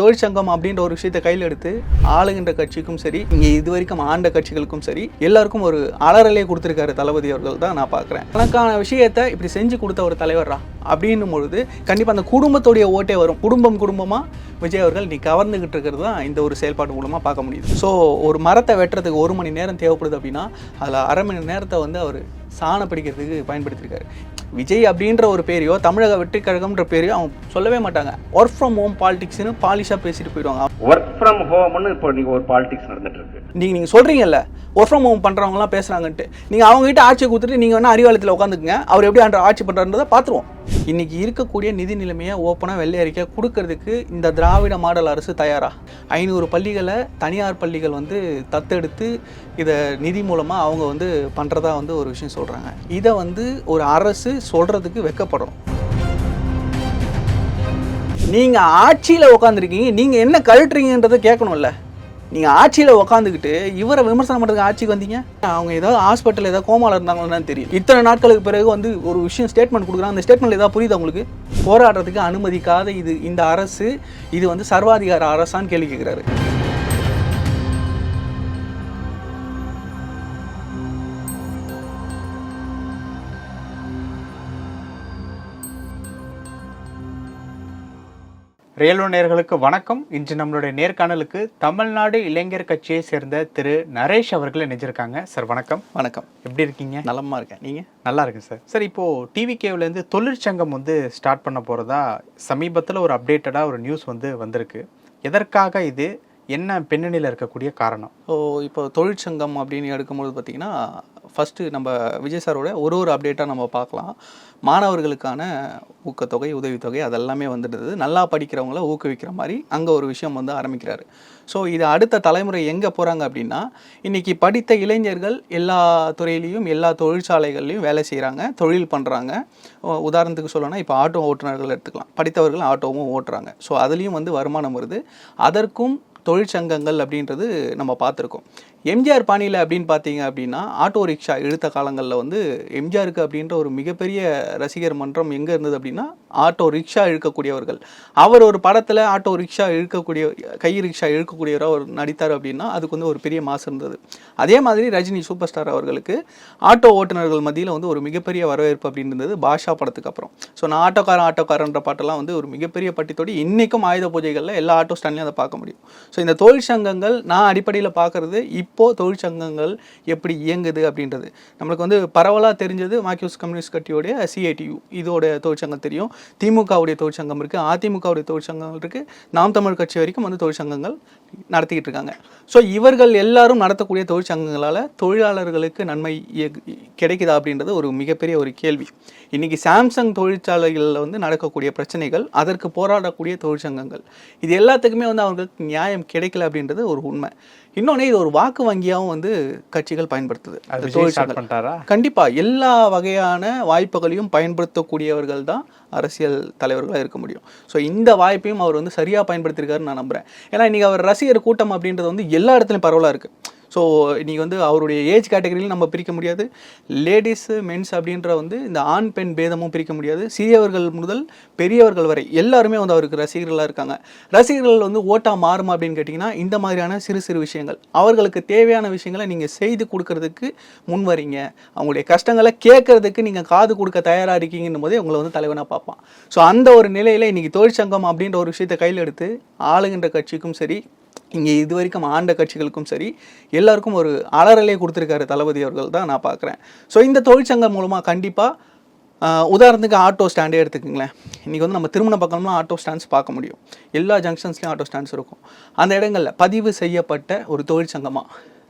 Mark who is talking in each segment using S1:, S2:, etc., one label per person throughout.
S1: தொழிற்சங்கம் அப்படின்ற ஒரு விஷயத்தை கையில் எடுத்து ஆளுகின்ற கட்சிக்கும் சரி இங்கே இது வரைக்கும் ஆண்ட கட்சிகளுக்கும் சரி எல்லாருக்கும் ஒரு அலறலே கொடுத்துருக்காரு தளபதி அவர்கள் தான் நான் பார்க்குறேன் எனக்கான விஷயத்தை இப்படி செஞ்சு கொடுத்த ஒரு தலைவரா அப்படின்னும் பொழுது கண்டிப்பாக அந்த குடும்பத்துடைய ஓட்டே வரும். குடும்பம் குடும்பமாக விஜய் அவர்கள் நீ கவர்ந்துகிட்டு இருக்கிறது தான் இந்த ஒரு செயல்பாடு மூலமாக பார்க்க முடியுது. ஸோ ஒரு மரத்தை வெட்டுறதுக்கு ஒரு மணி நேரம் தேவைப்படுது அப்படின்னா அதில் அரை மணி நேரத்தை வந்து அவர் சாண பிடிக்கிறதுக்கு பயன்படுத்தியிருக்காரு விஜய் அப்படின்ற ஒரு பேரையோ தமிழக வெற்றி கழகம்ன்ற பேரையோ அவங்க சொல்லவே மாட்டாங்க. ஒர்க் ஃப்ரம் ஹோம் பாலிடிக்ஸ்னு பாலிஷாக பேசிட்டு போயிடுவாங்க.
S2: ஒர்க் ஃப்ரம் ஹோம்னு இப்போ நீங்க ஒரு பாலிடிக்ஸ் நடந்துட்டு இருக்கு.
S1: நீங்கள் நீங்கள் சொல்கிறீங்கல்ல ஒர்க் ஃப்ரம் ஹோம் பண்ணுறவங்களாம் பேசுகிறாங்கன்ட்டு நீங்கள் அவங்ககிட்ட ஆட்சியை கொடுத்துட்டு நீங்கள் வேணால் அறிவாலயத்தில் உட்காந்துக்குங்க. அவர் எப்படி ஆண்டு ஆட்சி பண்ணுறான்றதை பார்த்துருவோம். இன்னைக்கு இருக்கக்கூடிய நிதி நிலைமையை ஓப்பனாக வெள்ளை அறிக்கை கொடுக்கறதுக்கு இந்த திராவிட மாடல் அரசு தயாரா? ஐநூறு பள்ளிகளை தனியார் பள்ளிகள் வந்து தத்தெடுத்து இதை நிதி மூலமாக அவங்க வந்து பண்ணுறதா வந்து ஒரு விஷயம் சொல்கிறாங்க இதை வந்து ஒரு அரசு சொல்கிறதுக்கு வெக்கப்படணும் நீங்கள் ஆட்சியில் உட்காந்துருக்கீங்க நீங்கள் என்ன கழட்டுறீங்கன்றதை கேட்கணும்ல? நீங்கள் ஆட்சியில் உட்காந்துக்கிட்டு இவரை விமர்சனம் பண்ணுறதுக்கு ஆட்சிக்கு வந்தீங்க? அவங்க ஏதாவது ஹாஸ்பிட்டல் ஏதாவது கோமாவில் இருந்தாங்கன்னு தெரியும் இத்தனை நாட்களுக்கு பிறகு வந்து ஒரு விஷயம் ஸ்டேட்மெண்ட் கொடுக்குறாங்க. அந்த ஸ்டேட்மெண்ட் ஏதாவது புரியுது அவங்களுக்கு போராடுறதுக்கு அனுமதிக்காத இது இந்த அரசு இது வந்து சர்வாதிகார அரசான்னு கேள்வி கேட்குறாரு.
S3: ரியலோ நேயர்களுக்கு வணக்கம். இன்று நம்மளுடைய நேர்காணலுக்கு தமிழ்நாடு இளைஞர் கட்சியை சேர்ந்த திரு நரேஷ் அவர்கள் இணைஞ்சிருக்காங்க. சார் வணக்கம்.
S1: வணக்கம்.
S3: எப்படி இருக்கீங்க?
S1: நலமா இருக்கேன். நீங்கள்
S3: நல்லா இருக்கு சார். சார் இப்போ டிவிகேவிலேருந்து தொழிற்சங்கம் வந்து ஸ்டார்ட் பண்ண போறதா சமீபத்தில் ஒரு அப்டேட்டடாக ஒரு நியூஸ் வந்து வந்திருக்கு. எதற்காக இது? என்ன பின்னணியில் இருக்கக்கூடிய காரணம்?
S1: ஸோ இப்போ தொழிற்சங்கம் அப்படின்னு எடுக்கும்போது பார்த்தீங்கன்னா ஃபஸ்ட்டு நம்ம விஜய் சாரோட ஒரு ஒரு அப்டேட்டாக நம்ம பார்க்கலாம். மாணவர்களுக்கான ஊக்கத்தொகை உதவித்தொகை அதெல்லாமே வந்துடுது. நல்லா படிக்கிறவங்கள ஊக்குவிக்கிற மாதிரி அங்கே ஒரு விஷயம் வந்து ஆரம்பிக்கிறாரு. ஸோ இது அடுத்த தலைமுறை எங்கே போகிறாங்க அப்படின்னா இன்றைக்கி படித்த இளைஞர்கள் எல்லா துறையிலையும் எல்லா தொழிற்சாலைகள்லையும் வேலை செய்கிறாங்க தொழில் பண்ணுறாங்க உதாரணத்துக்கு சொல்லணும்னா இப்போ ஆட்டோ ஓட்டுநர்கள் எடுத்துக்கலாம். படித்தவர்கள் ஆட்டோவும் ஓட்டுறாங்க. ஸோ அதுலேயும் வந்து வருமானம் வருது. அதற்கும் தொழிற்சங்கங்கள் அப்படின்றது நம்ம பார்த்துருக்கோம். எம்ஜிஆர் பாணியில் அப்படின்னு பார்த்தீங்க அப்படின்னா ஆட்டோ ரிக்ஷா இழுத்த காலங்களில் வந்து எம்ஜிஆருக்கு அப்படின்ற ஒரு மிகப்பெரிய ரசிகர் மன்றம் எங்கே இருந்தது அப்படின்னா ஆட்டோ ரிக்ஷா இழுக்கக்கூடியவர்கள். அவர் ஒரு படத்தில் ஆட்டோ ரிக்ஷா இழுக்கக்கூடிய கை ரிக்ஷா இழுக்கக்கூடியவராக அவர் நடித்தார் அப்படின்னா அதுக்கு வந்து ஒரு பெரிய மாசு இருந்தது. அதே மாதிரி ரஜினி சூப்பர் ஸ்டார் அவர்களுக்கு ஆட்டோ ஓட்டுநர்கள் மத்தியில் வந்து ஒரு மிகப்பெரிய வரவேற்பு அப்படின்னு இருந்தது பாஷா படத்துக்கு அப்புறம். ஸோ நான் ஆட்டோக்காரன் ஆட்டோக்காரன்ற பாட்டெல்லாம் வந்து ஒரு மிகப்பெரிய பட்டித்தோடி இன்றைக்கும் ஆயுத பூஜைகளில் எல்லா ஆட்டோ ஸ்டாண்ட்லையும் அதை பார்க்க முடியும். ஸோ இந்த தொழிற்சங்கங்கள் நான் அடிப்படையில் பார்க்குறது இப்போது தொழிற்சங்கங்கள் எப்படி இயங்குது அப்படின்றது. நம்மளுக்கு வந்து பரவலாக தெரிஞ்சது மார்க்சிஸ்ட் கம்யூனிஸ்ட் கட்சியோடைய சிஐடியு இதோட தொழிற்சங்கம் தெரியும். திமுகவுடைய தொழிற்சங்கம் இருக்குது அதிமுகவுடைய தொழிற்சங்கங்கள் இருக்குது நாம் தமிழ் கட்சி வரைக்கும் வந்து தொழிற்சங்கங்கள் நடத்திக்கிட்டு இருக்காங்க. ஸோ இவர்கள் எல்லாரும் நடத்தக்கூடிய தொழிற்சங்கங்களால் தொழிலாளர்களுக்கு நன்மை கிடைக்குதா அப்படின்றது ஒரு மிகப்பெரிய ஒரு கேள்வி. இன்றைக்கி சாம்சங் தொழிற்சாலைகளில் வந்து நடக்கக்கூடிய பிரச்சனைகள் அதற்கு போராடக்கூடிய தொழிற்சங்கங்கள். இது எல்லாத்துக்குமே வந்து அவங்களுக்கு நியாயம் கிடைக்கல அப்படின்றது ஒரு உண்மை. இன்னொன்று இது ஒரு வாக்கு வங்கியாகவும் வந்து கட்சிகள் பயன்படுத்துது. கண்டிப்பா எல்லா வகையான வாய்ப்புகளையும் பயன்படுத்தக்கூடியவர்கள் தான் அரசியல் தலைவர்களாக இருக்க முடியும். ஸோ இந்த வாய்ப்பையும் அவர் வந்து சரியாக பயன்படுத்தியிருக்காருன்னு நான் நம்புறேன். ஏன்னா இன்னைக்கு அவர் ரசிகர் கூட்டம் அப்படின்றது வந்து எல்லா இடத்துலையும் பரவலாக இருக்கு. ஸோ நீங்கள் வந்து அவருடைய ஏஜ் கேட்டகரியிலும் நம்ம பிரிக்க முடியாது. லேடிஸு மென்ஸ் அப்படின்ற வந்து இந்த ஆண் பெண் பேதமும் பிரிக்க முடியாது. சிறியவர்கள் முதல் பெரியவர்கள் வரை எல்லாருமே வந்து அவருக்கு ரசிகர்களாக இருக்காங்க. ரசிகர்கள் வந்து ஓட்டா மாறுமா அப்படின்னு கேட்டிங்கன்னா இந்த மாதிரியான சிறு சிறு விஷயங்கள். அவர்களுக்கு தேவையான விஷயங்களை நீங்கள் செய்து கொடுக்கறதுக்கு முன் வரீங்க. அவங்களுடைய கஷ்டங்களை கேட்கறதுக்கு நீங்கள் காது கொடுக்க தயாராக இருக்கீங்கன்னும் போதே உங்களை வந்து தலைவனாக பார்ப்பான். ஸோ அந்த ஒரு நிலையில் இன்றைக்கி தொழிற்சங்கம் அப்படின்ற ஒரு விஷயத்தை கையில் எடுத்து ஆளுகின்ற கட்சிக்கும் சரி இங்கே இது வரைக்கும் ஆண்ட கட்சிகளுக்கும் சரி எல்லாருக்கும் ஒரு அலறலே கொடுத்துருக்காரு தளபதி அவர்கள் தான் நான் பார்க்குறேன் ஸோ இந்த தொழிற்சங்கம் மூலமாக கண்டிப்பாக உதாரணத்துக்கு ஆட்டோ ஸ்டாண்டே எடுத்துக்கோங்களேன். இன்றைக்கி வந்து நம்ம திருமண பக்கம்லாம் ஆட்டோ ஸ்டாண்ட்ஸ் பார்க்க முடியும். எல்லா ஜங்ஷன்ஸ்லேயும் ஆட்டோ ஸ்டாண்ட்ஸ் இருக்கும். அந்த இடங்களில் பதிவு செய்யப்பட்ட ஒரு தொழிற்சங்கமாக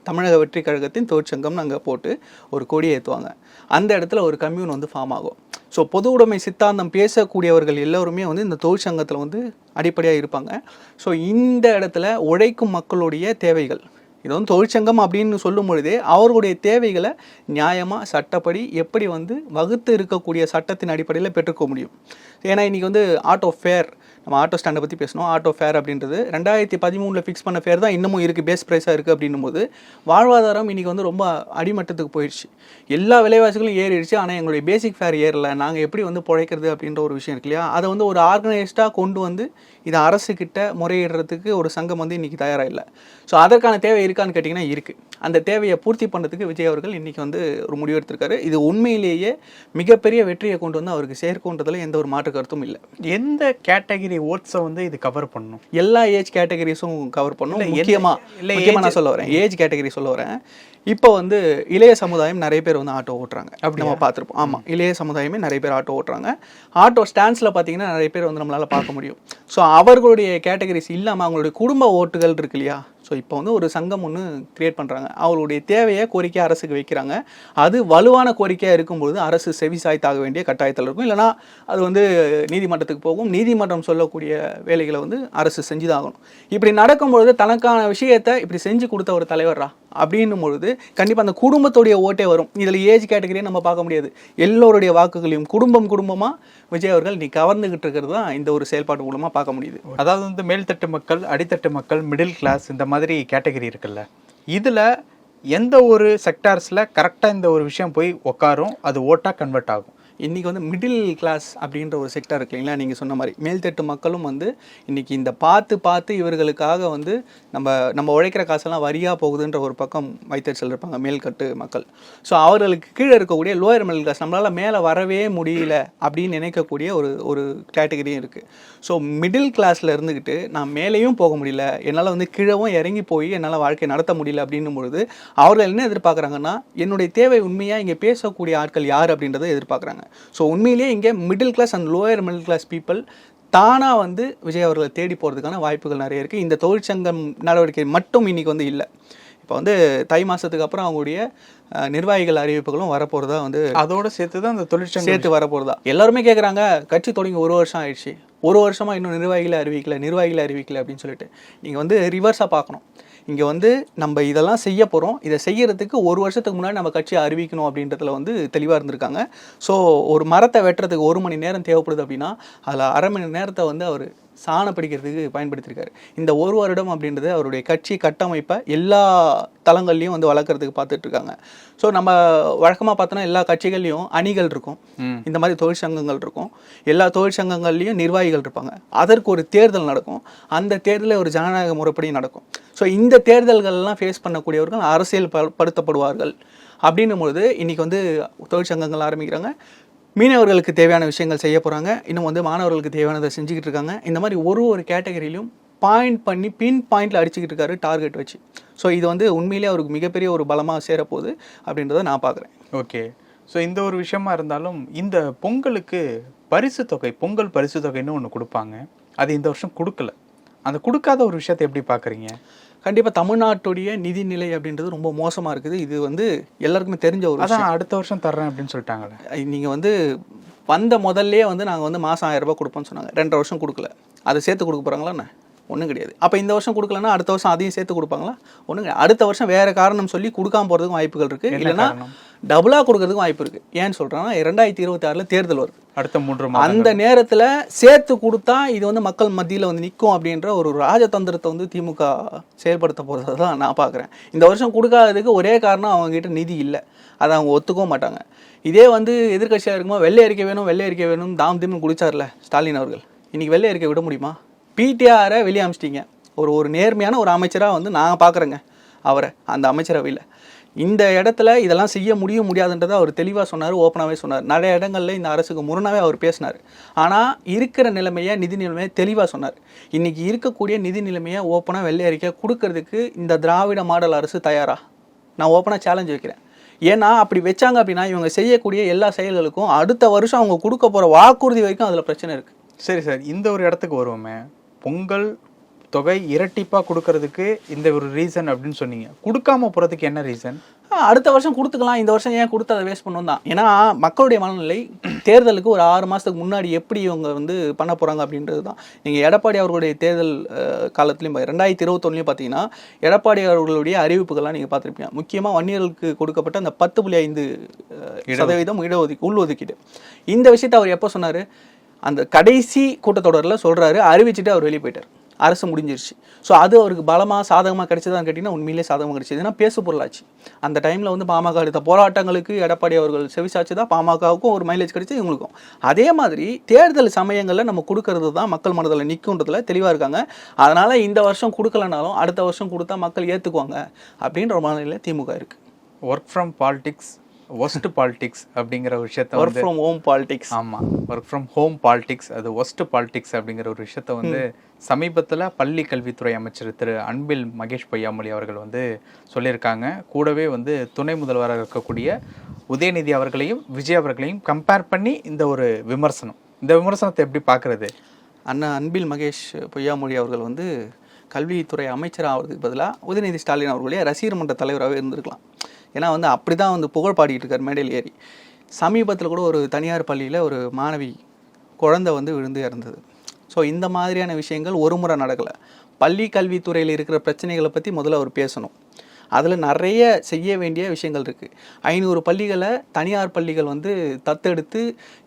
S1: தமிழக வெற்றி கழகத்தின் தொழிற்சங்கம்னு அங்கே போட்டு ஒரு கொடியை ஏற்றுவாங்க அந்த இடத்துல ஒரு கம்யூன் வந்து ஃபார்ம் ஆகும். ஸோ பொது உடைமை சித்தாந்தம் பேசக்கூடியவர்கள் எல்லோருமே வந்து இந்த தொழிற்சங்கத்தில் வந்து அடிப்படையாக இருப்பாங்க. ஸோ இந்த இடத்துல உழைக்கும் மக்களுடைய தேவைகள். இது வந்து தொழிற்சங்கம் அப்படின்னு சொல்லும் பொழுதே அவர்களுடைய தேவைகளை நியாயமாக சட்டப்படி எப்படி வந்து வகுத்து இருக்கக்கூடிய சட்டத்தின் அடிப்படையில் பெற்றுக்க முடியும். ஏன்னா இன்றைக்கி வந்து ஆட்டோ ஃபேர் நம்ம ஆட்டோ ஸ்டாண்டை பற்றி பேசணும். ஆட்டோ ஃபேர் அப்படின்றது ரெண்டாயிரத்தி பதிமூணில் ஃபிக்ஸ் பண்ண ஃபேர் தான் இன்னமும் இருக்குது பேஸ் ப்ரைஸாக இருக்குது அப்படின்னும் போது வாழ்வாதாரம் இன்றைக்கி வந்து ரொம்ப அடிமட்டத்துக்கு போயிடுச்சு. எல்லா விலைவாசிகளும் ஏறிடுச்சு. ஆனால் எங்களுடைய பேசிக் ஃபேர் ஏறல. நாங்கள் எப்படி வந்து பிழைக்கிறது அப்படின்ற ஒரு விஷயம் இருக்கு இல்லையா? அதை வந்து ஒரு ஆர்கனைஸ்டாக கொண்டு வந்து இதை அரசுக்கிட்ட முறையிடுறதுக்கு ஒரு சங்கம் வந்து இன்றைக்கி தயாராக இல்லை. ஸோ அதற்கான தேவை இருக்கான்னு கேட்டிங்கன்னா இருக்குது அந்த தேவையை பூர்த்தி பண்ணுறதுக்கு விஜய் அவர்கள் இன்றைக்கி வந்து ஒரு முடிவு எடுத்திருக்காரு இது உண்மையிலேயே மிகப்பெரிய வெற்றியை கொண்டு வந்து அவருக்கு சேர்க்குன்றதுல எந்த ஒரு மாற்று கருத்தும் இல்லை.
S3: எந்த கேட்டகரி ஓட்ஸை வந்து இது கவர் பண்ணும்?
S1: எல்லா ஏஜ் கேட்டகரிஸும் கவர் பண்ணும்.
S3: இல்ல, எந்த-
S1: முக்கியமா
S3: இல்ல,
S1: முக்கியமா
S3: age-
S1: நான் சொல்ல வரேன். ஏஜ் கேட்டகரி சொல்ல வரேன். இப்போ வந்து இளைய சமுதாயம் நிறைய பேர் வந்து ஆட்டோ ஓட்டுறாங்க. அப்படி நம்ம பார்த்துருப்போம். ஆமாம் இளைய சமுதாயமே நிறைய பேர் ஆட்டோ ஓட்டுறாங்க. ஆட்டோ ஸ்டாண்ட்ஸில் பார்த்தீங்கன்னா நிறைய பேர் வந்து நம்மளால பார்க்க முடியும். ஸோ அவர்களுடைய கேட்டகரிஸ் இல்லாமல் அவங்களுடைய குடும்ப ஓட்டுகள் இருக்கு இல்லையா? ஸோ இப்போ வந்து ஒரு சங்கம் ஒன்று கிரியேட் பண்ணுறாங்க அவங்களுடைய தேவையை கோரிக்கை அரசுக்கு வைக்கிறாங்க. அது வலுவான கோரிக்கையாக இருக்கும்பொழுது அரசு செவி சாய்த்தாக வேண்டிய கட்டாயத்தில் இருக்கும். இல்லைனா அது வந்து நீதிமன்றத்துக்கு போகும். நீதிமன்றம் சொல்லக்கூடிய வேலைகளை வந்து அரசு செஞ்சுதாகணும். இப்படி நடக்கும்பொழுது தனக்கான விஷயத்தை இப்படி செஞ்சு கொடுத்த ஒரு தலைவரா அப்படின்னும் பொழுது கண்டிப்பாக அந்த குடும்பத்துடைய ஓட்டே வரும். இதில் ஏஜ் கேட்டகரியை நம்ம பார்க்க முடியாது. எல்லோருடைய வாக்குகளையும் குடும்பம் குடும்பமாக விஜய் அவர்கள் நீ கவர்ந்துகிட்டு இருக்கிறது தான் இந்த ஒரு செயல்பாடு மூலமாக பார்க்க முடியுது.
S3: அதாவது வந்து மேல்தட்டு மக்கள் அடித்தட்டு மக்கள் மிடில் கிளாஸ் இந்த மாதிரி மாதிரி கேட்டகரி இருக்குல்ல. இதில் எந்த ஒரு செக்டார்ஸில் கரெக்டாக இந்த ஒரு விஷயம் போய் உட்காரும் அது ஓட்டாக கன்வெர்ட் ஆகும்.
S1: இன்றைக்கி வந்து மிடில் கிளாஸ் அப்படின்ற ஒரு செக்டர் இருக்கு இல்லைங்களா? நீங்கள் சொன்ன மாதிரி. மேல்தட்டு மக்களும் வந்து இன்றைக்கி இந்த பார்த்து பார்த்து இவர்களுக்காக வந்து நம்ம நம்ம உழைக்கிற காசெல்லாம் வரியாக போகுதுன்ற ஒரு பக்கம் வைத்தறிச்சல் இருப்பாங்க மேல்கட்டு மக்கள். ஸோ அவர்களுக்கு கீழே இருக்கக்கூடிய லோயர் மிடில் கிளாஸ் நம்மளால் மேலே வரவே முடியல அப்படின்னு நினைக்கக்கூடிய ஒரு ஒரு கேட்டகரியும் இருக்குது ஸோ மிடில் கிளாஸில் இருந்துக்கிட்டு நான் மேலேயும் போக முடியல என்னால் வந்து கீழவும் இறங்கி போய் என்னால் வாழ்க்கை நடத்த முடியல அப்படின்னும் பொழுது அவர்கள் என்ன எதிர்பார்க்குறாங்கன்னா என்னுடைய தேவை உண்மையாக இங்கே பேசக்கூடிய ஆட்கள் யார் அப்படின்றத எதிர்பார்க்குறாங்க. ஸோ உண்மையிலேயே இங்கே middle class and lower middle class people தானாக வந்து விஜய் அவர்களை தேடி போகிறதுக்கான வாய்ப்புகள் நிறைய இருக்குது இந்த தொழிற்சங்கம் நடவடிக்கை மட்டும் இன்னைக்கு வந்து இல்லை. இப்போ வந்து தை மாதத்துக்கு அப்புறம் அவங்களுடைய நிர்வாகிகள் அறிவிப்புகளும் வரப்போகிறதா வந்து
S3: அதோட சேர்த்து தான் அந்த தொழிற்சங்கம்
S1: சேர்த்து வரப்போகிறதா எல்லாருமே கேட்குறாங்க கட்சி தொடங்கி ஒரு வருஷம் ஆயிடுச்சு. ஒரு வருஷமா இன்னும் நிர்வாகிகளை அறிவிக்கல நிர்வாகிகளை அறிவிக்கல அப்படின்னு சொல்லிட்டு. நீங்கள் வந்து ரிவர்ஸாக பார்க்கணும். இங்கே வந்து நம்ம இதெல்லாம் செய்ய போகிறோம் இதை செய்யறதுக்கு ஒரு வருஷத்துக்கு முன்னாடி நம்ம கட்சியை அறிவிக்கணும் அப்படின்றதுல வந்து தெளிவாக இருந்திருக்காங்க. ஸோ ஒரு மரத்தை வெட்டுறதுக்கு ஒரு மணி நேரம் தேவைப்படுது அப்படின்னா அதில் அரை மணி நேரத்தை வந்து அவர் சாணம் பிடிக்கிறதுக்கு பயன்படுத்தியிருக்காரு இந்த ஒரு வருடம் அப்படின்றது அவருடைய கட்சி கட்டமைப்பை எல்லா தளங்கள்லையும் வந்து வளர்க்குறதுக்கு பார்த்துட்டு இருக்காங்க ஸோ நம்ம வழக்கமாக பார்த்தோன்னா எல்லா கட்சிகள்லையும் அணிகள் இருக்கும். இந்த மாதிரி தொழிற்சங்கங்கள் இருக்கும். எல்லா தொழிற்சங்கங்கள்லையும் நிர்வாகிகள் இருப்பாங்க. அதற்கு ஒரு தேர்தல் நடக்கும். அந்த தேர்தலில் ஒரு ஜனநாயக முறைப்படி நடக்கும். ஸோ இந்த தேர்தல்கள்லாம் ஃபேஸ் பண்ணக்கூடியவர்கள் அரசியல் படுத்தப்படுவார்கள். அப்படின்னும் பொழுது இன்னைக்கு வந்து தொழிற்சங்கங்கள் ஆரம்பிக்கிறாங்க. மீனவர்களுக்கு தேவையான விஷயங்கள் செய்ய போகிறாங்க இன்னும் வந்து மாணவர்களுக்கு தேவையானதை செஞ்சுக்கிட்டு இருக்காங்க. இந்த மாதிரி ஒரு ஒரு கேட்டகரியிலும் பாயிண்ட் பண்ணி பின் பாயிண்டில் அடிச்சுக்கிட்டு இருக்காரு டார்கெட் வச்சு. ஸோ இது வந்து உண்மையிலேயே அவருக்கு மிகப்பெரிய ஒரு பலமாக சேரப்போகுது அப்படின்றத நான் பார்க்குறேன்.
S3: ஓகே ஸோ இந்த ஒரு விஷயமா இருந்தாலும் இந்த பொங்கலுக்கு பரிசு தொகை பொங்கல் பரிசு தொகைன்னு ஒன்று கொடுப்பாங்க. அது இந்த வருஷம் கொடுக்கல. அந்த கொடுக்காத ஒரு விஷயத்தை எப்படி பார்க்குறீங்க?
S1: கண்டிப்பாக தமிழ்நாட்டுடைய நிதிநிலை அப்படின்றது ரொம்ப மோசமாக இருக்குது. இது வந்து எல்லாருக்குமே தெரிஞ்ச ஒரு விஷயம்.
S3: அதான் அடுத்த வருஷம் தர்றேன் அப்படின்னு சொல்லிட்டாங்களே.
S1: நீங்கள் வந்து வந்த முதல்லே வந்து நாங்கள் வந்து மாதம் ஆயிரம் ரூபாய் கொடுப்போம்னு சொன்னாங்க. ரெண்டரை வருஷம் கொடுக்கல. அதை சேர்த்து கொடுக்க போகிறாங்களா என்ன? ஒன்றும் கிடையாது. அப்போ இந்த வருஷம் கொடுக்கலன்னா அடுத்த வருஷம் அதையும் சேர்த்து கொடுப்பாங்களா? ஒன்றும் கிடையாது. அடுத்த வருஷம் வேறு காரணம் சொல்லி கொடுக்காம போகிறதுக்கும் வாய்ப்புகள் இருக்குது இல்லைன்னா? டபுளாக கொடுக்கறதுக்கும் வாய்ப்பு இருக்குது ஏன்னு சொல்கிறேன்னா ரெண்டாயிரத்தி இருபத்தி ஆறில் தேர்தல் வருது.
S3: அடுத்த மூன்று
S1: அந்த நேரத்தில் சேர்த்து கொடுத்தா இது வந்து மக்கள் மத்தியில் வந்து நிற்கும் அப்படின்ற ஒரு ராஜதந்திரத்தை வந்து திமுக செயல்படுத்த போகிறத தான் நான் பார்க்குறேன் இந்த வருஷம் கொடுக்காததுக்கு ஒரே காரணம் அவங்ககிட்ட நிதி இல்லை. அதை அவங்க ஒத்துக்கவும் மாட்டாங்க. இதே வந்து எதிர்க்கட்சியாக இருக்கும்போது வெள்ளை அறிக்கை வேணும் வெள்ளை அறிக்கை வேணும் தாம் திம்னு குடிச்சார்ல ஸ்டாலின் அவர்கள். இன்னைக்கு வெள்ளை அறிக்கை விட முடியுமா? பிடிஆரை வெளியே அமிச்சிட்டிங்க. ஒரு ஒரு நேர்மையான ஒரு அமைச்சராக வந்து நான் பார்க்குறேங்க அவரை அந்த அமைச்சரவையில் இந்த இடத்துல இதெல்லாம் செய்ய முடியும் முடியாதுன்றதை அவர் தெளிவாக சொன்னார் ஓப்பனாகவே சொன்னார். நிறைய இடங்களில் இந்த அரசுக்கு முரணாகவே அவர் பேசினார். ஆனால் இருக்கிற நிலைமையை நிதி நிலைமையை தெளிவாக சொன்னார். இன்றைக்கி இருக்கக்கூடிய நிதி நிலைமையை ஓப்பனாக வெள்ளை அறிக்கை கொடுக்கறதுக்கு இந்த திராவிட மாடல் அரசு தயாரா? நான் ஓப்பனாக சேலஞ்ச் வைக்கிறேன். ஏன்னா அப்படி வச்சாங்க அப்படின்னா இவங்க செய்யக்கூடிய எல்லா செயல்களுக்கும் அடுத்த வருஷம் அவங்க கொடுக்க போகிற வாக்குறுதி வரைக்கும் அதில் பிரச்சனை இருக்குது
S3: சரி சார். இந்த ஒரு இடத்துக்கு வருவோமே. பொங்கல் தொகை இரட்டிப்பாக கொடுக்கறதுக்கு இந்த ஒரு ரீசன் அப்படின்னு சொன்னீங்க. கொடுக்காம போகிறதுக்கு என்ன ரீசன்
S1: அடுத்த வருஷம் கொடுத்துக்கலாம். இந்த வருஷம் ஏன் கொடுத்து அதை வேஸ்ட் பண்ணணும் தான்? ஏன்னா மக்களுடைய மனநிலை தேர்தலுக்கு ஒரு ஆறு மாதத்துக்கு முன்னாடி எப்படி இவங்க வந்து பண்ண போகிறாங்க அப்படின்றது தான். நீங்கள் எடப்பாடி அவர்களுடைய தேர்தல் காலத்துலையும் ரெண்டாயிரத்தி இருபத்தொன்னுலையும் பார்த்தீங்கன்னா எடப்பாடி அவர்களுடைய அறிவிப்புகள்லாம் நீங்கள் பார்த்துருப்பீங்க. முக்கியமாக வன்னியர்களுக்கு கொடுக்கப்பட்ட அந்த பத்து புள்ளி ஐந்து சதவீதம் இடஒதுக்கீடு உள்ஒதுக்கீடு. இந்த விஷயத்தை அவர் எப்போ சொன்னார்? அந்த கடைசி கூட்டத்தொடரில் சொல்கிறாரு அறிவிச்சுட்டு அவர் வெளியே போயிட்டார். அரசு முடிஞ்சிருச்சு. ஸோ அது அவருக்கு பலமாக சாதகமாக கிடைச்சதான்னு கேட்டிங்கன்னா உண்மையிலே சாதகமாக கிடைச்சது. ஏன்னா பேசு பொருளாச்சு. அந்த டைமில் வந்து பாமக எடுத்த போராட்டங்களுக்கு எடப்பாடி அவர்கள் செவிசாச்சு தான் பாமகவுக்கும் ஒரு மைலேஜ் கிடைச்சது இவங்களுக்கும். அதே மாதிரி தேர்தல் சமயங்களில் நம்ம கொடுக்கறது தான் மக்கள் மனதில் நிற்குன்றதுல தெளிவாக இருக்காங்க. அதனால் இந்த வருஷம் கொடுக்கலனாலும் அடுத்த வருஷம் கொடுத்தா மக்கள் ஏற்றுக்குவாங்க அப்படின்ற மாநில மனநிலையில் திமுக இருக்குது
S3: work from politics worst politics அப்படிங்கிற விஷயத்த
S1: ஒர்க் ஃப்ரம் ஹோம் பாலிடிக்ஸ்
S3: ஆமாம் ஒர்க் ஃப்ரம் ஹோம் பாலிடிக்ஸ் அது ஒஸ்ட் பாலிடிக்ஸ் அப்படிங்கிற ஒரு விஷயத்த வந்து சமீபத்தில் பள்ளி கல்வித்துறை அமைச்சர் திரு அன்பில் மகேஷ் பொய்யாமொழி அவர்கள் வந்து சொல்லியிருக்காங்க. கூடவே வந்து துணை முதல்வராக இருக்கக்கூடிய உதயநிதி அவர்களையும் விஜய் அவர்களையும் கம்பேர் பண்ணி இந்த ஒரு விமர்சனம். இந்த விமர்சனத்தை எப்படி பார்க்கறது?
S1: அண்ணா அன்பில் மகேஷ் பொய்யாமொழி அவர்கள் வந்து கல்வித்துறை அமைச்சர் ஆகிறதுக்கு பதிலாக உதயநிதி ஸ்டாலின் அவர்களே ரசிகர் மன்ற தலைவராகவே இருந்திருக்கலாம். ஏன்னா வந்து அப்படி தான் வந்து புகழ் பாடிக்கிட்டு இருக்கார் மேடையில் ஏறி. சமீபத்தில் கூட ஒரு தனியார் பள்ளியில் ஒரு மாணவி குழந்தை வந்து விழுந்து இறந்தது. ஸோ இந்த மாதிரியான விஷயங்கள் ஒரு முறை நடக்கலை. பள்ளி கல்வித்துறையில் இருக்கிற பிரச்சனைகளை பற்றி முதல்ல அவர் பேசணும். அதில் நிறைய செய்ய வேண்டிய விஷயங்கள் இருக்குது ஐநூறு பள்ளிகளை தனியார் பள்ளிகள் வந்து தத்தெடுத்து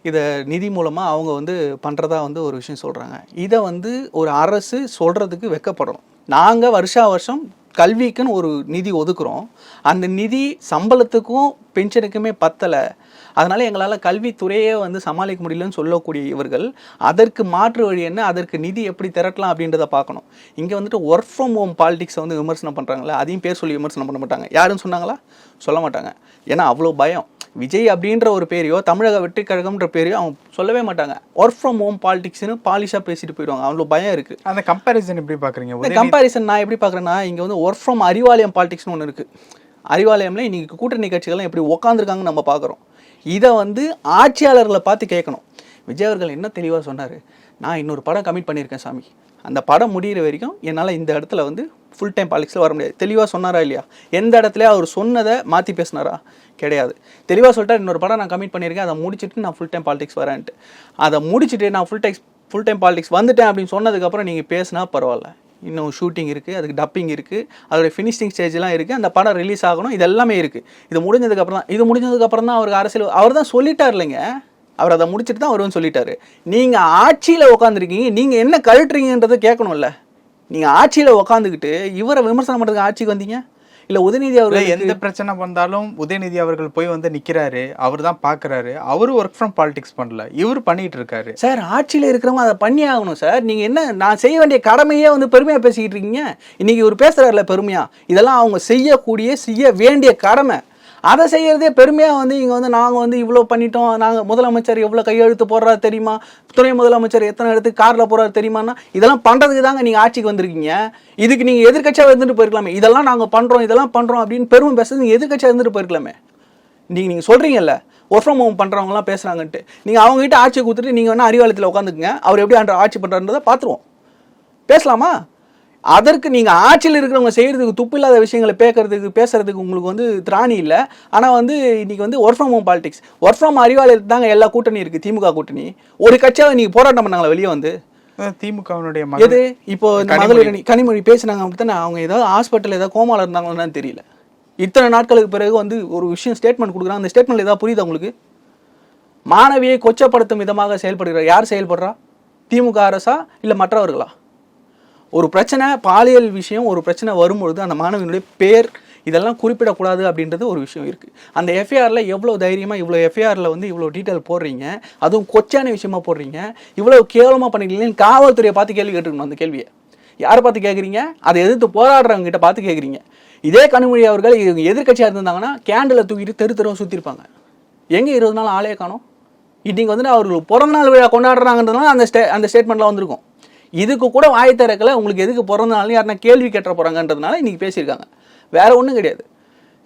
S1: இதை நிதி மூலமாக அவங்க வந்து பண்ணுறதா வந்து ஒரு விஷயம் சொல்கிறாங்க இதை வந்து ஒரு அரசு சொல்கிறதுக்கு வெக்கப்படணும். நாங்கள் வருஷா வருஷம் கல்விக்குன்னு ஒரு நிதி ஒதுக்குறோம். அந்த நிதி சம்பளத்துக்கும் பென்ஷனுக்குமே பத்தலை. அதனால் எங்களால் கல்வித்துறையே வந்து சமாளிக்க முடியலன்னு சொல்லக்கூடிய இவர்கள் அதற்கு மாற்று வழி என்ன? அதற்கு நிதி எப்படி திரட்டலாம் அப்படின்றத பார்க்கணும். இங்கே வந்துட்டு ஒர்க் ஃப்ரம் ஹோம் பாலிடிக்ஸை வந்து விமர்சனம் பண்ணுறாங்களே அதையும் பேர் சொல்லி விமர்சனம் பண்ண மாட்டாங்க. யாருன்னு சொன்னாங்களா? சொல்ல மாட்டாங்க. ஏன்னா அவ்வளோ பயம். விஜய் அப்படின்ற ஒரு பேரையோ தமிழக வெற்றி கழகம்ன்ற பேரையோ அவங்க சொல்லவே மாட்டாங்க. ஒர்க் ஃப்ரம் ஹோம் பாலிடிக்ஸ்னு பாலிஷாக பேசிட்டு போயிடுவாங்க. அவ்வளோ பயம் இருக்குது
S3: அந்த கம்பேரிசன் எப்படி பார்க்குறீங்க?
S1: இந்த கம்பாரிசன் நான் எப்படி பார்க்குறேன்னா இங்கே வந்து ஒர்க் ஃப்ரம் அறிவாலயம் பாலிடிக்ஸ்னு ஒன்று இருக்குது அறிவாலயம்ல இன்னைக்கு கூட்டணி கட்சிகள்லாம் எப்படி உட்காந்துருக்காங்கன்னு நம்ம பார்க்குறோம். இதை வந்து ஆட்சியாளர்களை பார்த்து கேட்கணும். விஜய் அவர்கள் என்ன தெளிவாக சொன்னார்? நான் இன்னொரு படம் கமிட் பண்ணியிருக்கேன் சாமி. அந்த படம் முடியிற வரைக்கும் என்னால் இந்த இடத்துல வந்து ஃபுல் டைம் பாலிக்ஸில் வர முடியாது. தெளிவாக சொன்னாரா இல்லையா? எந்த இடத்துல அவர் சொன்னதை மாற்றி பேசினாரா? கிடையாது. தெளிவாக சொல்லிட்டா இன்னொரு படம் நான் கமிட் பண்ணியிருக்கேன். அதை முடிச்சுட்டு நான் ஃபுல் டைம் பாலிடிக்ஸ் வரேன்ட்டு. அதை முடிச்சுட்டு நான் ஃபுல் டைக்ஸ் ஃபுல் டைம் பாலிடிக்ஸ் வந்துட்டேன் அப்படின்னு சொன்னதுக்கப்புறம் நீங்கள் பேசினா பரவாயில்ல. இன்னும் ஷூட்டிங் இருக்குது அதுக்கு டப்பிங் இருக்குது அதோட ஃபினிஷிங் ஸ்டேஜ்லாம் இருக்குது அந்த படம் ரிலீஸ் ஆகணும் இது எல்லாமே இருக்குது இது முடிஞ்சதுக்கப்புறம் தான் இது முடிஞ்சதுக்கப்புறம் தான் அவருக்கு அரசியல் அவர் தான் சொல்லிட்டார் இல்லைங்க. அவர் அதை முடிச்சுட்டு தான் வருவேன்னு சொல்லிட்டாரு. நீங்கள் ஆட்சியில் உட்காந்துருக்கீங்க நீங்கள் என்ன கழட்டுறீங்கன்றதை கேட்கணும்ல. நீங்கள் ஆட்சியில் உட்காந்துக்கிட்டு இவரை விமர்சனம் பண்ணுறதுக்கு ஆட்சிக்கு வந்தீங்க? இல்லை உதயநிதி அவர்கள்
S3: எந்த பிரச்சனை வந்தாலும் உதயநிதி அவர்கள் போய் வந்து நிக்கிறாரு. அவர் தான் பாக்குறாரு. அவரு ஒர்க் ஃப்ரம் பாலிடிக்ஸ் பண்ணல. இவர் பண்ணிட்டு இருக்காரு.
S1: சார் ஆட்சியில் இருக்கிறவங்க அதை பண்ணி ஆகணும் சார். நீங்கள் என்ன நான் செய்ய வேண்டிய கடமையே வந்து பெருமையாக பேசிக்கிட்டு இருக்கீங்க? இன்னைக்கு இவர் பேசுகிறாருல பெருமையாக இதெல்லாம் அவங்க செய்யக்கூடிய செய்ய வேண்டிய கடமை. அதை செய்கிறதே பெருமையாக வந்து இங்கே வந்து நாங்கள் வந்து இவ்வளோ பண்ணிட்டோம். நாங்கள் முதலமைச்சர் எவ்வளோ கையெழுத்து போடுறாரு தெரியுமா? துணை முதலமைச்சர் எத்தனை இடத்துக்கு காரில் போகிறாரு தெரியுமான்னா இதெல்லாம் பண்ணுறதுக்கு தாங்க நீங்கள் ஆட்சிக்கு வந்திருக்கீங்க. இதுக்கு நீங்கள் எதிர்க்கட்சியாக இருந்துட்டு போயிருக்கலாமே. இதெல்லாம் நாங்கள் பண்ணுறோம் இதெல்லாம் பண்ணுறோம் அப்படின்னு பெருமை பேசுறது நீங்கள் எதிர்க்கட்சியாக இருந்துட்டு போயிருக்கலாமே. நீங்கள் நீங்கள் சொல்கிறீங்கல்ல ஒர்க் ஃப்ரம் ஹோம் பண்ணுறவங்களாம் பேசுகிறாங்கன்ட்டு நீங்கள் அவங்ககிட்ட ஆட்சி கொடுத்துட்டு நீங்கள் வேணால் அறிவாலயத்தில் உட்காந்துக்குங்க. அவர் எப்படி அன்ற ஆட்சி பண்ணுறாருன்றதை பார்த்துருவோம். பேசலாமா? அதற்கு நீங்கள் ஆட்சியில் இருக்கிறவங்க செய்கிறதுக்கு துப்பு இல்லாத விஷயங்களை பேக்கிறதுக்கு பேசுறதுக்கு உங்களுக்கு வந்து திராணி இல்லை. ஆனால் வந்து இன்னைக்கு வந்து work from home politics work from அறிவாலயத்தில் தாங்க எல்லா கூட்டணி இருக்குது திமுக கூட்டணி. ஒரு கட்சியாக நீங்கள் போராட்டம் பண்ணாங்களா வெளியே வந்து?
S3: திமுகவினுடைய
S1: எது? இப்போ இந்த
S3: கனிமொழி.
S1: மகளிர் அணி கனிமொழி பேசுனாங்க அப்படித்தானே அவங்க ஏதாவது ஹாஸ்பிட்டல் ஏதாவது கோமால இருந்தாங்களான்னு தெரியல. இத்தனை நாட்களுக்கு பிறகு வந்து ஒரு விஷயம் ஸ்டேட்மெண்ட் கொடுக்குறாங்க. அந்த ஸ்டேட்மெண்ட் ஏதாவது புரியுதா உங்களுக்கு? மாணவியை கொச்சப்படுத்தும் விதமாக செயல்படுகிறார். யார் செயல்படுறா? திமுக அரசா இல்லை மற்றவர்களா? ஒரு பிரச்சனை பாலியல் விஷயம் ஒரு பிரச்சனை வரும்பொழுது அந்த மாணவியினுடைய பேர் இதெல்லாம் குறிப்பிடக்கூடாது அப்படின்றது ஒரு விஷயம் இருக்குது அந்த எஃப்ஐஆரில் எவ்வளோ தைரியமாக இவ்வளோ எஃப்ஐஆரில் வந்து இவ்வளோ டீட்டெயில் போடுறீங்க? அதுவும் கொச்சான விஷயமா போடுறீங்க? இவ்வளோ கேவலமாக பண்ணிக்கிறீங்கன்னு காவல்துறையை பார்த்து கேள்வி கேட்டுக்கணும் அந்த கேள்வியை. யாரை பார்த்து கேட்குறீங்க? அதை எதிர்த்து போராடுறவங்க கிட்ட பார்த்து கேட்குறீங்க. இதே கனிமொழி அவர்கள் இவங்க எதிர்க்கட்சியாக இருந்திருந்தாங்கன்னா கேண்டிலை தூக்கிட்டு தெரு தெருவா சுற்றிருப்பாங்க எங்கே இருபது நாள் ஆளே காணோம்? இன்றைக்கி வந்துட்டு அவர்கள் பிறந்த நாள் விழா கொண்டாடுறாங்கன்றதுனால அந்த ஸ்டே அந்த ஸ்டேட்மெண்ட்லாம் வந்திருக்கும். இதுக்கு கூட வாய் திறக்கல உங்களுக்கு எதுக்கு பிறந்த நாள் யாருன்னா கேள்வி கேட்ட போகிறாங்கன்றதுனால இன்னைக்கு பேசியிருக்காங்க. வேற ஒன்றும் கிடையாது.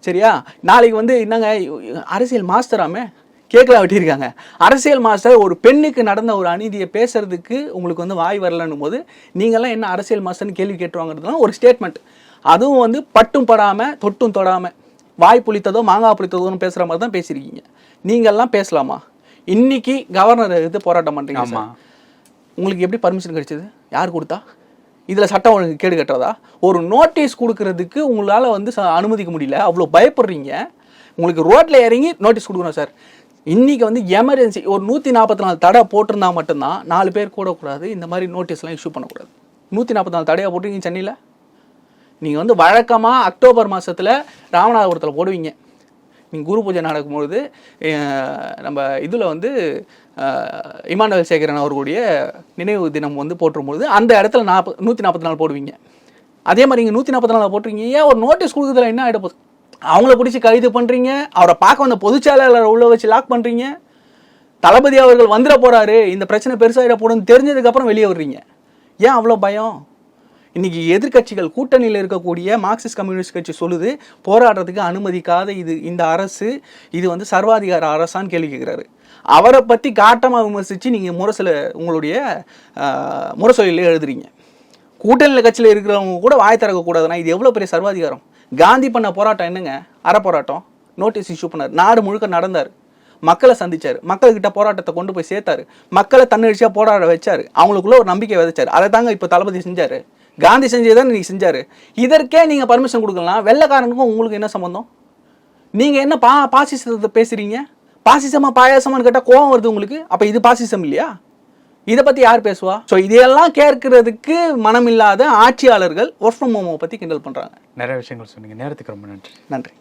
S1: சரியா? நாளைக்கு வந்து என்னங்க அரசியல் மாஸ்டராமே கேட்கலாம் வெட்டியிருக்காங்க. அரசியல் மாஸ்டர் ஒரு பெண்ணுக்கு நடந்த ஒரு அநீதியை பேசுறதுக்கு உங்களுக்கு வந்து வாய் வரலன்னும் போது நீங்கள்லாம் என்ன அரசியல் மாஸ்டர்னு கேள்வி கேட்டுருவாங்கிறதுலாம் ஒரு ஸ்டேட்மெண்ட் அதுவும் வந்து பட்டும் படாமல் தொட்டும் தொடாமல் வாய் புளித்ததோ மாங்காய் புளித்ததோன்னு பேசுகிற மாதிரி தான் பேசியிருக்கீங்க. நீங்கள்லாம் பேசலாமா? இன்னைக்கு கவர்னர் எதிர்த்து போராட்டம் பண்ணுறீங்க. உங்களுக்கு எப்படி பர்மிஷன் கிடைச்சது? யார் கொடுத்தா? இதில் சட்டம் ஒழுங்கு கேடு கட்டுறதா? ஒரு நோட்டீஸ் கொடுக்கறதுக்கு உங்களால் வந்து ச- அனுமதிக்க முடியல. அவ்வளோ பயப்படுறீங்க. உங்களுக்கு ரோட்டில் இறங்கி நோட்டீஸ் கொடுக்கணும் சார் இன்றைக்கி வந்து எமர்ஜென்சி ஒரு நூற்றி நாற்பத்தி நாலு தடை போட்டிருந்தா மட்டும்தான் நாலு பேர் கூடக்கூடாது. இந்த மாதிரி நோட்டீஸ்லாம் இஷ்யூ பண்ணக்கூடாது. நூற்றி நாற்பத்தி நாலு தடையாக போட்டிருக்கீங்க சென்னையில்? நீங்கள் வந்து வழக்கமாக அக்டோபர் மாதத்தில் ராமநாதபுரத்தில் போடுவீங்க. நீங்கள் குரு பூஜை நடக்கும்பொழுது நம்ம இதில் வந்து இமானுவல் சேகரன் அவர்களுடைய நினைவு தினம் வந்து போட்டுரும்பொழுது அந்த இடத்துல நாற்பது நூற்றி நாற்பத்தி நாலு போடுவீங்க. அதே மாதிரி நீங்கள் நூற்றி நாற்பத்தி நாலு போட்டிருக்கீங்க. ஏன் ஒரு நோட்டீஸ் கொடுக்குறதுல என்ன ஆகிட போகுது? அவங்கள பிடிச்சி கைது பண்ணுறீங்க அவரை பார்க்க வந்த பொதுச் உள்ளே உள்ள வச்சு லாக் பண்ணுறீங்க தளபதி அவர்கள் வந்துட போகிறாரு இந்த பிரச்சனை பெருசாகிட போடுன்னு தெரிஞ்சதுக்கப்புறம் வெளியே வர்றீங்க. ஏன் அவ்வளோ பயம்? இன்னைக்கு எதிர்கட்சிகள் கூட்டணியில் இருக்கக்கூடிய மார்க்சிஸ்ட் கம்யூனிஸ்ட் கட்சி சொல்லுது போராடுறதுக்கு அனுமதிக்காத இது இந்த அரசு இது வந்து சர்வாதிகார அரசான்னு கேள்வி கேட்குறாரு. அவரை பற்றி காட்டமாக விமர்சித்து நீங்கள் முரசில் உங்களுடைய முரசொலியில் எழுதுறீங்க. கூட்டணியில் கட்சியில் இருக்கிறவங்க கூட வாய் திறக்கக்கூடாதுன்னா இது எவ்வளோ பெரிய சர்வாதிகாரம்? காந்தி பண்ண போராட்டம் என்னங்க? அற போராட்டம். நோட்டீஸ் இஷ்யூ பண்ணார். நாடு முழுக்க நடந்தார். மக்களை சந்திச்சார். மக்கள்கிட்ட போராட்டத்தை கொண்டு போய் சேர்த்தாரு. மக்களை தன்னெழுச்சியாக போராட வச்சார். அவங்களுக்குள்ள ஒரு நம்பிக்கை விதைச்சார். அதை தாங்க இப்போ தளபதி செஞ்சார். காந்தி செஞ்சதான் நீங்க செஞ்சாரு. இதற்கே நீங்க பர்மிஷன் கொடுக்கலாம் வெள்ளைக்காரனுக்கும் உங்களுக்கு என்ன சம்பந்தம்? நீங்க என்ன பா பாசிசத்தை பேசுறீங்க? பாசிசமா பாயாசமான்னு கேட்டா கோவம் வருது உங்களுக்கு? அப்ப இது பாசிசம் இல்லையா? இதை பத்தி யார் பேசுவா? ஸோ இதையெல்லாம் கேட்கறதுக்கு மனமில்லாத ஆட்சியாளர்கள் ஒர்க் ஃப்ரம் ஹோமை பத்தி கிண்டல் பண்றாங்க.
S3: நிறைய விஷயங்கள் சொன்னீங்க. நேரத்துக்கு ரொம்ப நன்றி.
S1: நன்றி.